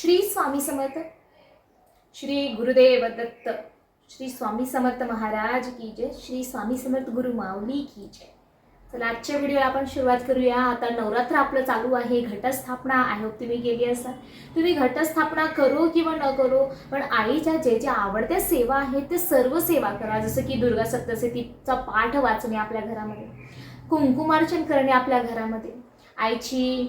श्री स्वामी समर्थ. श्री गुरुदेव दत्त. श्री स्वामी समर्थ महाराज की जय. श्री स्वामी समर्थ गुरु माऊली की जय. चला आजच्या व्हिडिओला आपण सुरुवात करूया. आता नवरात्र आपलं चालू आहे. घटस्थापना आय होप तुम्ही केली असाल. तुम्ही घटस्थापना करो किंवा न करो पण आईच्या जे ज्या आवडत्या सेवा आहेत ते सर्व सेवा करा. जसं की दुर्गा सप्तशतीचा पाठ वाचणे आपल्या घरामध्ये. कुंकुमार्चन करणे आपल्या घरामध्ये. आईची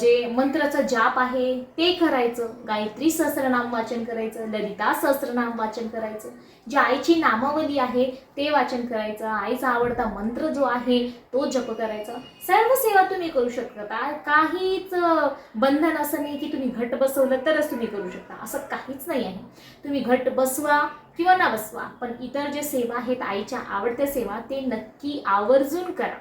जे मंत्राचा जाप आहे ते करायचं. गायत्री सहस्रनाम वाचन करायचं ललिता सहस्रनाम वाचन करायचं. जे आईची नामावली आहे ते वाचन करायचं. आईचा आवडता मंत्र जो आहे तो जप करायचा. सर्व सेवा तुम्ही करू शकता. काहीच बंधन असं नाही की तुम्ही घट बसवलं तरच तुम्ही करू शकता. असं काहीच नाही आहे. तुम्ही घट बसवा किंवा ना बसवा. पण इतर जे सेवा आहेत आईच्या आवडत्या सेवा ते नक्की आवर्जून करा.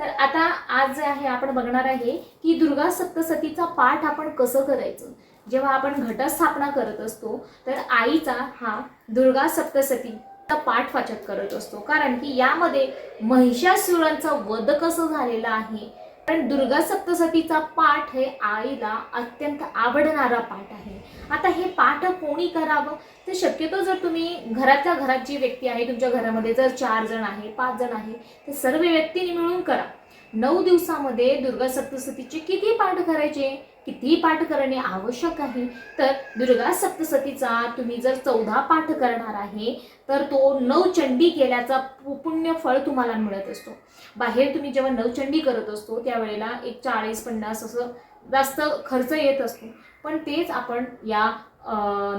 तर आता आज जे आहे आपण बघणार आहे की दुर्गा सप्तसतीचा पाठ आपण कसं करायचं? जेव्हा आपण घटस्थापना करत असतो तर आईचा हा दुर्गा सप्तसतीचा पाठ वाचक करत असतो. कारण की यामध्ये महिषासुरांचा वध कसं झालेला आहे? कारण दुर्गा सप्तसतीचा पाठ हे आईला अत्यंत आवडणारा पाठ आहे. आता हे पाठ कोणी करावं? तर शक्यतो जर तुम्ही घरातल्या घरात जी व्यक्ती आहे तुमच्या घरामध्ये जर चार जण आहे पाच जण आहे तर सर्व व्यक्तींनी मिळून करा. नऊ दिवसामध्ये दुर्गा सप्तसतीचे किती पाठ करायचे? किती पाठ करणे आवश्यक आहे तर दुर्गा सप्तसतीचा तुम्ही जर चौदा पाठ करणार आहे तर तो नवचंडी केल्याचा पु- पुण्य फळ तुम्हाला मिळत असतो. बाहेर तुम्ही जेव्हा नवचंडी करत असतो त्यावेळेला एक चाळीस पन्नास असं जास्त खर्च येत असतो. पण तेच आपण या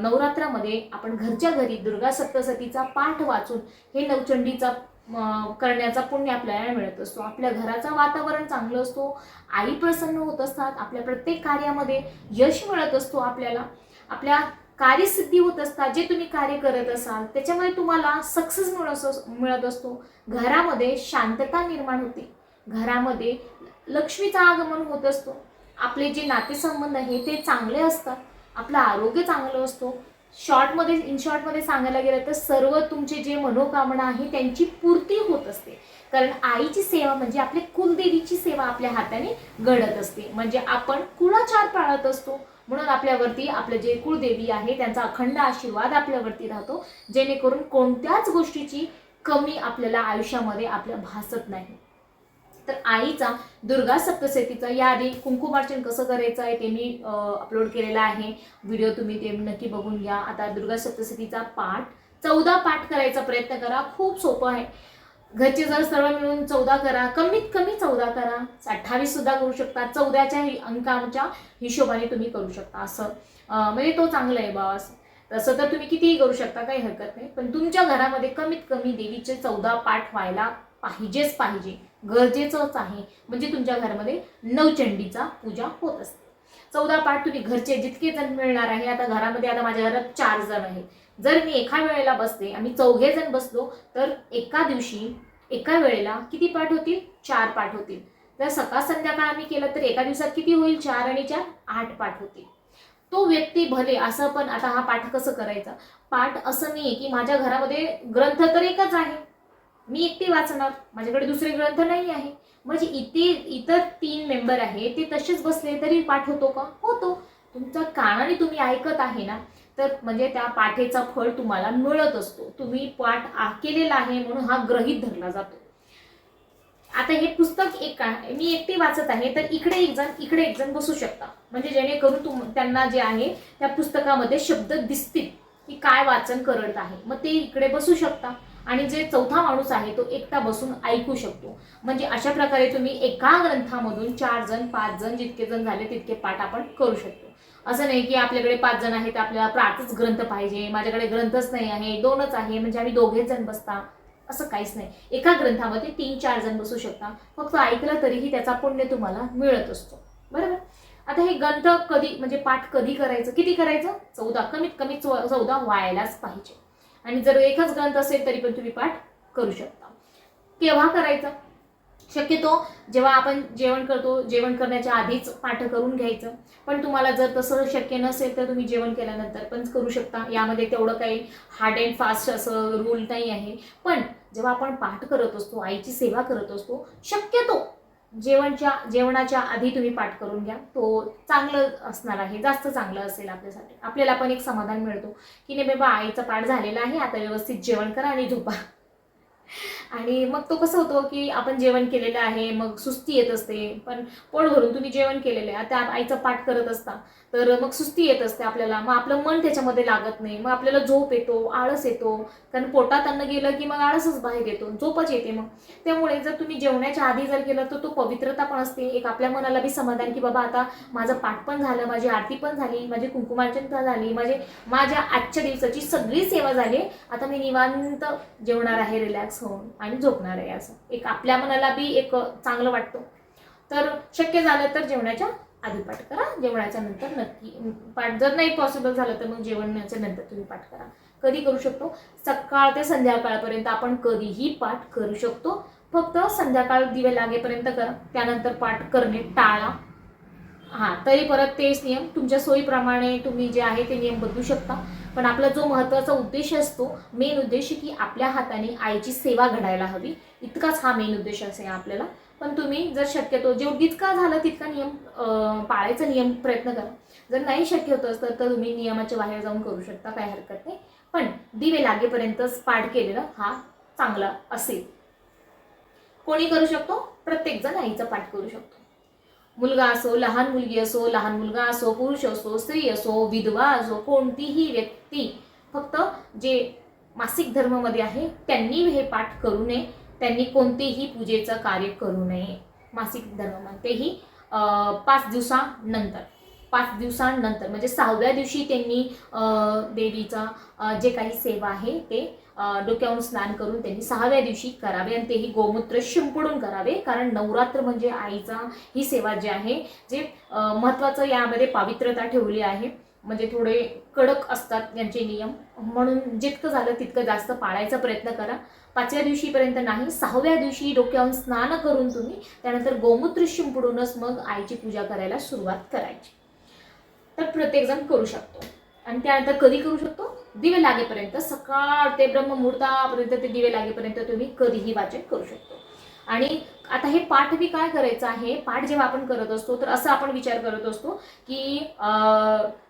नवरात्रामध्ये आपण घरच्या घरी दुर्गा सप्तसतीचा पाठ वाचून हे नवचंडीचा करण्याचा पुण्य आपल्याला मिळत असतो. आपल्या घराचं वातावरण चांगलं असतो आई प्रसन्न होत असतात आपल्या प्रत्येक कार्यामध्ये यश मिळत असतो आपल्याला. आपल्या कार्यसिद्धी होत असतात जे तुम्ही कार्य करत असाल त्याच्यामध्ये तुम्हाला सक्सेस मिळत मिळत असतो. घरामध्ये शांतता निर्माण होते. घरामध्ये लक्ष्मीचं आगमन होत असतो. आपले जे नातेसंबंध आहे ते चांगले असतात. आपलं आरोग्य चांगलं असतो. शॉर्टमध्ये इन शॉर्टमध्ये सांगायला गेलं तर सर्व तुमचे जे मनोकामना आहे त्यांची पूर्ती होत असते. कारण आईची सेवा म्हणजे आपल्या कुलदेवीची सेवा आपल्या हाताने घडत असते. म्हणजे आपण कुळाचार पाळत असतो? म्हणून आपल्यावरती आपलं जे कुळदेवी आहे त्यांचा अखंड आशीर्वाद आपल्यावरती राहतो. जेणेकरून कोणत्याच गोष्टीची कमी आपल्याला आयुष्यामध्ये आपल्या भासत नाही. तर आईचा दुर्गा सप्तशतीचा याआधी कुंकुमार्चन कसं करायचं आहे ते मी अपलोड केलेलं आहे. व्हिडिओ तुम्ही ते नक्की बघून घ्या. आता दुर्गा सप्तशतीचा पाठ चौदा पाठ करायचा प्रयत्न करा. खूप सोपं आहे. घरचे जर सर्व मिळून चौदा करा कमीत कमी चौदा करा. अठ्ठावीस सुद्धा करू शकता. चौदाच्या अंकांच्या हिशोबाने तुम्ही करू शकता असं. म्हणजे तो चांगला आहे बाबा असं. तसं तर तुम्ही कितीही करू शकता काही हरकत नाही. पण तुमच्या घरामध्ये कमीत कमी देवीचे चौदा पाठ व्हायला पाहिजेच पाहिजे. गरजेचंच आहे. म्हणजे तुमच्या घरामध्ये नवचंडीचा पूजा होत असते. चौदा पाठ तुम्ही घरचे जितके जण मिळणार आहे आता घरामध्ये आता माझ्या घरात चार जण आहेत. जर मी एका वेळेला बसते आम्ही चौघे जण बसलो तर एका दिवशी एका वेळेला किती पाठ होतील? चार पाठ होतील. जर सकाळ संध्याकाळ आम्ही केलं तर एका दिवसात किती होईल? चार आणि चार आठ पाठ होतील. तो व्यक्ती भले असं पण आता हा पाठ कसं करायचा? पाठ असं नाही की माझ्या घरामध्ये ग्रंथ तर एकच आहे. मी एकटी वाचणार माझ्याकडे दुसरे ग्रंथ नाही आहे. म्हणजे इथे इतर तीन मेंबर आहे ते तसेच बसले तरी पाठ होतो का? होतो. तुमचा कानाने तुम्ही ऐकत आहे ना तर म्हणजे त्या पाठेचा फळ तुम्हाला मिळत असतो. तुम्ही पाठ केलेला आहे म्हणून हा ग्रहित धरला जातो. आता हे पुस्तक एक मी एकटी वाचत आहे तर इकडे एक जण इकडे एक जण बसू शकता. म्हणजे जेणेकरून तुम त्यांना जे आहे त्या पुस्तकामध्ये शब्द दिसतील की काय वाचन करत आहे. मग ते इकडे बसू शकता. आणि जे चौथा माणूस आहे तो एकटा बसून ऐकू शकतो. म्हणजे अशा प्रकारे तुम्ही एका ग्रंथामधून चार जण पाच जण जितके जण झाले तितके पाठ आपण करू शकतो. असं नाही की आपल्याकडे पाच जण आहेत आपल्याला पाचच ग्रंथ पाहिजे माझ्याकडे ग्रंथच नाही आहे दोनच आहे म्हणजे आम्ही दोघेच जण बसता. असं काहीच नाही. एका ग्रंथामध्ये तीन चार जण बसू शकता. फक्त ऐकलं तरीही त्याचा पुण्य तुम्हाला मिळत असतो. बरोबर? आता हे ग्रंथ कधी म्हणजे पाठ कधी करायचं? किती करायचं? चौदा. कमीत कमी चौ- चौदा व्हायलाच पाहिजे. आणि जर एकच ग्रंथ असेल तरी पण तुम्ही पाठ करू शकता. केव्हा करायचं? शक्यतो जेव्हा आपण जेवण करतो जेवण करण्याच्या आधीच पाठ करून घ्यायचं. पण तुम्हाला जर तसं शक्य नसेल तर तुम्ही जेवण केल्यानंतर पण करू शकता. यामध्ये तेवढं काही हार्ड अँड फास्ट असं रूल नाही आहे. पण जेव्हा आपण पाठ करत असतो आईची सेवा करत असतो शक्यतो जेवणच्या जेवणाच्या आधी तुम्ही पाठ करून घ्या. तो चांगलं असणार आहे जास्त चांगलं असेल आपल्यासाठी. आपल्याला पण एक समाधान मिळतो की नाही बाबा आईचा पाठ झालेला आहे आता व्यवस्थित जेवण करा आणि झोपा. आणि मग तो कसं होतो की आपण जेवण केलेलं आहे मग सुस्ती येत असते. पण पोट भरून तुम्ही जेवण केलेलं आहे त्या आईचा पाठ करत असता तर मग सुस्ती येत असते आपल्याला. मग आपलं मन त्याच्यामध्ये लागत नाही. मग आपल्याला झोप येतो आळस येतो. कारण पोटात अन्न गेलं की मग आळसच बाहेर येतो झोपच येते मग. त्यामुळे जर तुम्ही जेवणाच्या आधी जर केलं तर तो पवित्रता पण असते. एक आपल्या मनाला बी समाधान की बाबा आता माझं पाठ पण झालं माझी आरती पण झाली माझी कुंकुमार्चन पण झाली माझे माझ्या आजच्या दिवसाची सगळी सेवा झाली. आता मी निवांत जेवणार आहे रिलॅक्स होऊन आणि झोपणार आहे असं. एक आपल्या मनाला बी एक चांगलं वाटतं. तर शक्य झालं तर जेवणाच्या आधी पाठ करा. जेवणाच्या नंतर नक्की पाठ जर नाही पॉसिबल झालं तर मग जेवणाच्या नंतर तुम्ही पाठ करा. कधी करू शकतो? सकाळ ते संध्याकाळपर्यंत आपण कधीही पाठ करू शकतो. फक्त संध्याकाळ दिवे लागेपर्यंत करा. त्यानंतर पाठ करणे टाळा. हां तरी परत तेच नियम. तुमच्या सोयीप्रमाणे तुम्ही जे आहे ते नियम बदलू शकता. पण आपला जो महत्त्वाचा उद्देश असतो मेन उद्देश की आपल्या हाताने आईची सेवा घडायला हवी. इतकाच हा मेन उद्देश असेल आपल्याला. पण तुम्ही जर शक्यतो जेव जितका झाला तितका नियम पाळायचा नियम प्रयत्न करा. जर नाही शक्य होत असतं तर तुम्ही नियमाच्या बाहेर जाऊन करू शकता काही हरकत नाही. पण दिवे लागेपर्यंतच पाठ केलेला हा चांगला असेल. कोणी करू शकतो? प्रत्येकजण आईचा पाठ करू शकतो. मुलगा असो लहान मुलगी असो लहान मुलगा असो पुरुष असो स्त्री असो विधवा असो कोणतीही व्यक्ती फक्त जे मासिक धर्मामध्ये आहे त्यांनी हे पाठ करू नये. त्यांनी कोणतेही पूजेचं कार्य करू नये. मासिक धर्मामध्येही अं, पाच दिवसानंतर. पाच दिवसानंतर म्हणजे सहाव्या दिवशी त्यांनी देवीचा जे काही सेवा आहे ते डोक्यावरून स्नान करून त्यांनी सहाव्या दिवशी करावे आणि तेही गोमूत्र शिंपडून करावे. कारण नवरात्र म्हणजे आईचा ही सेवा जी आहे जे महत्त्वाचं यामध्ये पावित्रता ठेवली आहे. म्हणजे थोडे कडक असतात यांचे नियम. म्हणून जितकं झालं तितकं जास्त पाळायचा प्रयत्न करा. पाचव्या दिवशीपर्यंत नाही सहाव्या दिवशी डोक्यावरून स्नान करून तुम्ही त्यानंतर गोमूत्र शिंपडूनच मग आईची पूजा करायला सुरुवात करायची. तर प्रत्येकजण करू शकतो. आणि त्यानंतर कधी करू शकतो? दिवे लागेपर्यंत. सकाळ ते ब्रह्ममुहूर्तापर्यंत ते दिवे लागेपर्यंत तुम्ही कधीही वाचन करू शकतो. आणि आता हे पाठ मी काय करायचं आहे? पाठ जेव्हा आपण करत असतो तर असं आपण विचार करत असतो की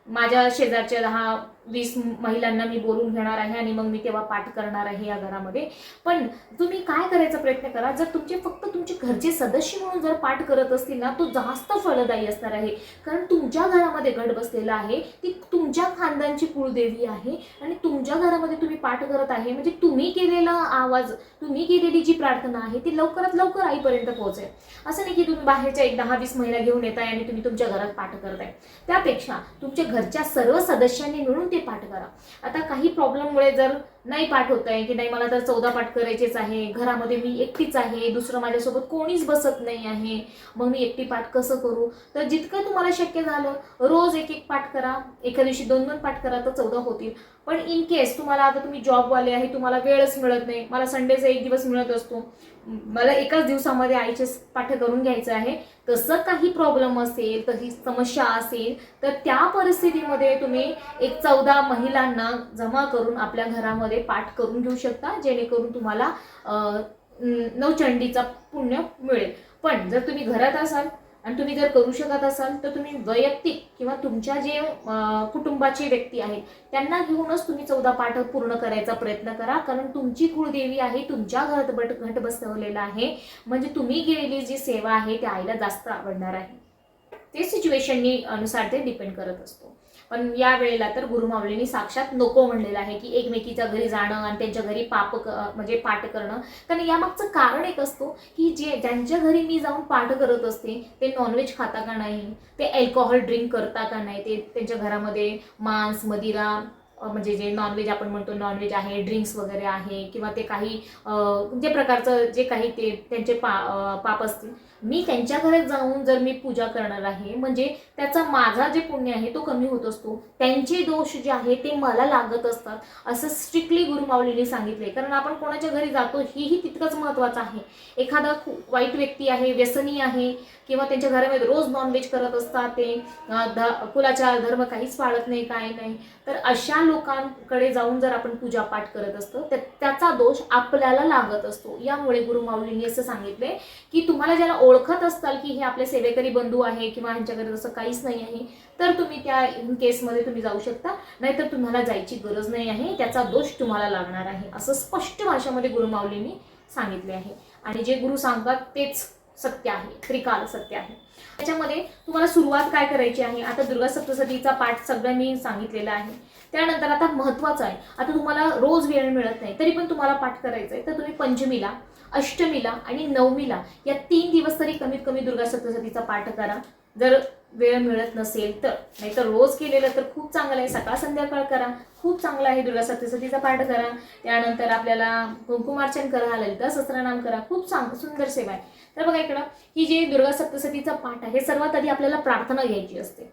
माझ्या शेजारच्या दहा वीस महिलांना मी बोलून घेणार आहे आणि मग मी तेव्हा पाठ करणार आहे या घरामध्ये. पण तुम्ही काय करायचा प्रयत्न करा? जर तुमचे फक्त तुमचे घरचे सदस्य म्हणून जर पाठ करत असतील ना तो जास्त फलदायी असणार आहे. कारण तुमच्या घरामध्ये घट बसलेला आहे ती तुमच्या खानदानची कुळदेवी आहे आणि तुमच्या घरामध्ये तुम्ही पाठ करत आहे. म्हणजे तुम्ही केलेला आवाज तुम्ही केलेली जी प्रार्थना आहे ती लवकरात लवकर पर्यंत पोहोचेल. असं नाही की तुम्ही बाहेरच्या एक दहा वीस महिला घेऊन येताय आणि तुम्ही तुमच्या घरात पाठ करताय. त्यापेक्षा तुमच्या घरच्या सर्व सदस्यांनी मिळून ते पाठ करा. आता काही प्रॉब्लेममुळे जर नाही पाठ होत आहे की नाही मला तर चौदा पाठ करायचेच आहे घरामध्ये मी एकटीच आहे दुसरं माझ्यासोबत कोणीच बसत नाही आहे मग मी एकटी पाठ कसं करू? तर जितकं तुम्हाला शक्य झालं रोज एक एक पाठ करा. एका दिवशी दोन दोन पाठ करा तर चौदा होतील. पण इन केस तुम्हाला आता तुम्ही जॉबवाले आहे तुम्हाला वेळच मिळत नाही मला संडेचा एक दिवस मिळत असतो. मला एकाच दिवसामध्ये आईचे पाठ करून घ्यायचं आहे तसं काही प्रॉब्लेम असेल तशी समस्या असेल तर त्या परिस्थितीमध्ये तुम्ही एक चौदा महिलांना जमा करून आपल्या घरामध्ये पाठ करून घेऊ शकता जेणेकरून तुम्हाला नवचंडीचा पुण्य मिळेल. पण जर तुम्ही घरात असाल आणि तुम्ही जर करू शकत असाल तर तुम्ही वैयक्तिक किंवा तुमच्या जे कुटुंबाची कुटुंबाचे व्यक्ती आहेत त्यांना घेऊनच तुम्ही चौदा पाठ पूर्ण करायचा प्रयत्न करा. कारण तुमची कुळदेवी आहे तुमच्या घरात बट घट बसवलेला आहे. म्हणजे तुम्ही केलेली जी सेवा आहे त्या आईला जास्त आवडणार आहे. ते सिच्युएशननी अनुसार ते डिपेंड करत असतो. पण या वेळेला तर गुरुमावलींनी साक्षात नको म्हणलेलं आहे की एकमेकीच्या घरी जाणं आणि त्यांच्या घरी पाप म्हणजे पाठ करणं. कारण यामागचं कारण एक असतो की जे ज्यांच्या घरी मी जाऊन पाठ करत असते ते नॉनव्हेज खाता का नाही? ते अल्कोहोल ड्रिंक करता का नाही? ते त्यांच्या घरामध्ये मांस मदिरा म्हणजे जे नॉनव्हेज आपण म्हणतो नॉनव्हेज आहे ड्रिंक्स वगैरे आहे किंवा ते काही जे प्रकारचं जे काही ते त्यांचे पा पाप असतील मी त्यांच्या घरात जाऊन जर मी पूजा करणार आहे म्हणजे त्याचा माझा जे पुण्य आहे तो कमी होत असतो त्यांचे दोष जे आहे ते मला लागत असतात असं स्ट्रिक्टली गुरुमावलीने सांगितले कारण आपण कोणाच्या घरी जातो हेही तितकंच महत्त्वाचं आहे. एखादा खूप वाईट व्यक्ती आहे व्यसनी आहे किंवा त्यांच्या घरामध्ये रोज नॉनव्हेज करत असतात ते ध कुलाचा धर्म काहीच पाळत नाही काय नाही तर अशा लोकांकडे जाऊन जर आपण पूजापाठ करत असतो तर त्याचा दोष आपल्याला लागत असतो. यामुळे गुरुमाऊलींनी असं सांगितले की तुम्हाला ज्याला ओळखत असताल की हे आपले सेवेकरी बंधू आहे किंवा ह्यांच्याकडे तसं काहीच नाही आहे तर तुम्ही त्या केसमध्ये तुम्ही जाऊ शकता. नाहीतर तुम्हाला जायची गरज नाही आहे. त्याचा दोष तुम्हाला लागणार आहे. असं स्पष्ट भाषेमध्ये गुरुमाऊलींनी सांगितले आहे. आणि जे गुरु सांगतात तेच सत्य आहे. त्रिकाल सत्य आहे. त्याच्यामध्ये तुम्हाला सुरुवात काय करायची आहे? आता दुर्गा सप्तशतीचा पाठ सगळं मी सांगितलेला आहे. त्यानंतर आता महत्वाचं आहे. आता तुम्हाला रोज वेळ मिळत नाही तरी पण तुम्हाला पाठ करायचं आहे तर तुम्ही पंचमीला अष्टमीला आणि नवमीला या तीन दिवस तरी कमीत कमी दुर्गा सप्तशतीचा पाठ करा. जर वेळ मिळत नसेल तर. नाहीतर रोज केलेलं तर खूप चांगलं आहे. सकाळ संध्याकाळ करा. खूप चांगलं आहे दुर्गा सप्तशतीचा पाठ करा. त्यानंतर आपल्याला कुंकुमार्चन करा ललिता सहस्रनाम करा. खूप चांग सुंदर सेवा आहे. तर बघा इकडं ही जी दुर्गा सप्तशतीचा पाठ आहे सर्वात आधी आपल्याला प्रार्थना घ्यायची असते.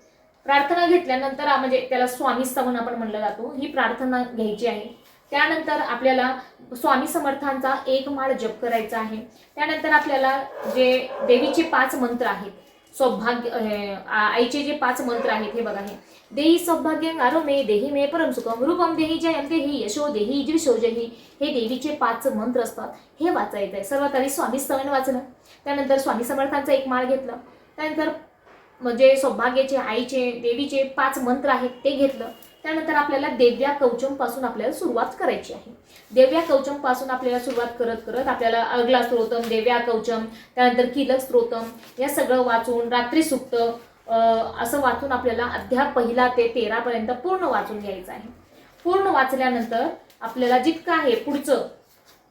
प्रार्थना घेतल्यानंतर म्हणजे त्याला स्वामी स्तवन आपण म्हणलं जातो ही प्रार्थना घ्यायची आहे. त्यानंतर आपल्याला स्वामी समर्थांचा एक माळ जप करायचा आहे. त्यानंतर आपल्याला जे देवीचे पाच मंत्र आहेत सौभाग्य आईचे जे पाच मंत्र आहेत हे बघा हे. देही सौभाग्य आरो मे देही मे परम सुखम रूपम देही जयम देही यशो देही जीविशो हे देवीचे पाच मंत्र असतात. हे वाचायचं आहे सर्वात आधी स्वामी स्तवन वाचलं त्यानंतर स्वामी समर्थांचा एक माळ घेतला. त्यानंतर म्हणजे सौभाग्याचे आईचे देवीचे पाच मंत्र आहेत ते घेतलं. त्यानंतर आपल्याला देव्या कवचमपासून आपल्याला सुरुवात करायची आहे. देव्या कवचमपासून आपल्याला सुरुवात करत करत आपल्याला अगला स्त्रोतम देव्या कवचम त्यानंतर किलक स्त्रोतम या सगळं वाचून रात्री सुप्त असं वाचून आपल्याला अध्याय पहिला ते तेरापर्यंत पूर्ण वाचून घ्यायचं आहे. पूर्ण वाचल्यानंतर आपल्याला जितकं आहे पुढचं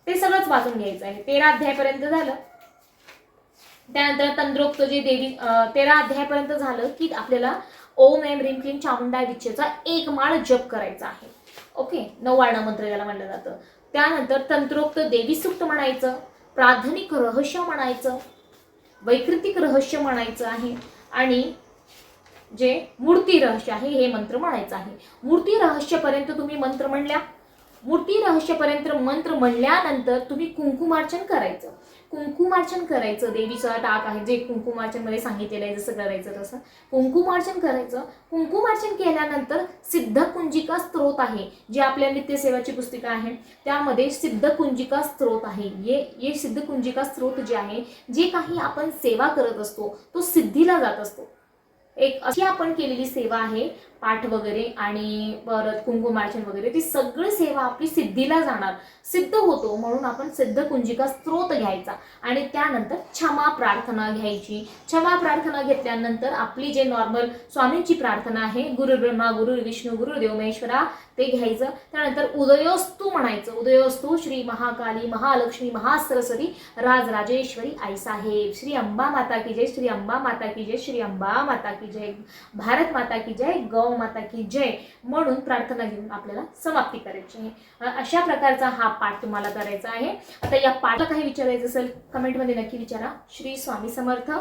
ते सगळंच वाचून घ्यायचं आहे. तेरा अध्यायपर्यंत झालं. त्यानंतर तंत्रोक्त जे देवी तेरा अध्यायापर्यंत झालं की आपल्याला ओम एम रिम क्लीम चामुंडा विच्छेचा एक माळ जप करायचा आहे. ओके? नव्वाणं मंत्र याला म्हणलं जातं. त्यानंतर तंत्रोक्त देवी सूक्त म्हणायचं प्राथमिक रहस्य म्हणायचं वैकृतिक रहस्य म्हणायचं आहे आणि जे मूर्ती रहस्य आहे हे मंत्र म्हणायचं आहे. मूर्ती रहस्यपर्यंत तुम्ही मंत्र म्हणल्या. मूर्ती रहस्यपर्यंत मंत्र म्हणल्यानंतर तुम्ही कुंकुमार्चन करायचं. कुंकुमार्चन करायचं देवीचा टाक आहे जे कुंकुमार्चनमध्ये सांगितलेलं आहे जसं करायचं तसं. कुंकुमार्चन करायचं. कुंकुमार्चन केल्यानंतर सिद्धकुंजिका स्त्रोत आहे जे आपल्या नित्यसेवाची पुस्तिका आहे. त्यामध्ये सिद्धकुंजिका स्त्रोत आहे. ये ये सिद्धकुंजिका स्त्रोत जे आहे जे काही आपण सेवा करत असतो तो सिद्धीला जात असतो. एक अशी आपण केलेली सेवा आहे पाठ वगैरे आणि परत कुंकुमार्चन वगैरे ती सगळी सेवा आपली सिद्धीला जाणार. सिद्ध होतो म्हणून आपण सिद्ध कुंजिका स्त्रोत घ्यायचा. आणि त्यानंतर क्षमा प्रार्थना घ्यायची. क्षमा प्रार्थना घेतल्यानंतर आपली जे नॉर्मल स्वामींची प्रार्थना आहे गुरु ब्रह्मा गुरु विष्णू गुरु देवमेश्वरा ते घ्यायचं. त्यानंतर उदयोस्तू म्हणायचं. उदयोस्तू श्री महाकाली महालक्ष्मी महासरस्वती राजराजेश्वरी आईसाहेब श्री अंबा माता की जय श्री अंबा माता की जय श्री अंबा माता की जय. भारत माता की जय गौ माता की जय म्हणून प्रार्थना घेऊन आपल्याला समाप्ती करायची आहे. अशा प्रकारचा हा पाठ तुम्हाला करायचा आहे. आता या पाठला काही विचारायचं असेल कमेंटमध्ये नक्की विचारा. श्री स्वामी समर्थ.